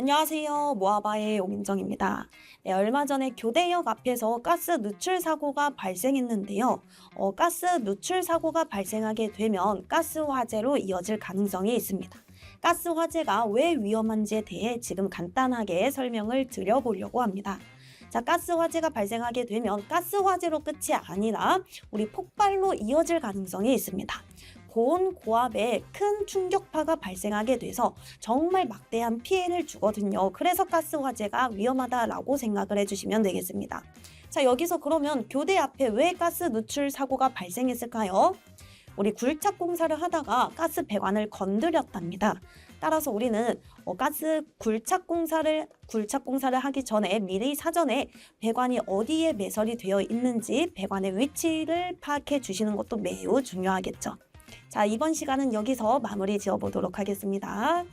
안녕하세요. 모아바의 오민정입니다. 네, 얼마 전에 교대역 앞에서 가스 누출 사고가 발생했는데요. 어, 가스 누출 사고가 발생하게 되면 가스 화재로 이어질 가능성이 있습니다. 가스 화재가 왜 위험한지에 대해 지금 간단하게 설명을 드려보려고 합니다. 자, 가스 화재가 발생하게 되면 가스 화재로 끝이 아니라 우리 폭발로 이어질 가능성이 있습니다. 고온 고압에 큰 충격파가 발생하게 돼서 정말 막대한 피해를 주거든요. 그래서 가스 화재가 위험하다라고 생각을 해주시면 되겠습니다. 자, 여기서 그러면 교대 앞에 왜 가스 누출 사고가 발생했을까요? 우리 굴착 공사를 하다가 가스 배관을 건드렸답니다. 따라서 우리는 어, 가스 굴착 공사를 굴착 공사를 하기 전에 미리 사전에 배관이 어디에 매설이 되어 있는지 배관의 위치를 파악해 주시는 것도 매우 중요하겠죠. 자, 이번 시간은 여기서 마무리 지어 보도록 하겠습니다.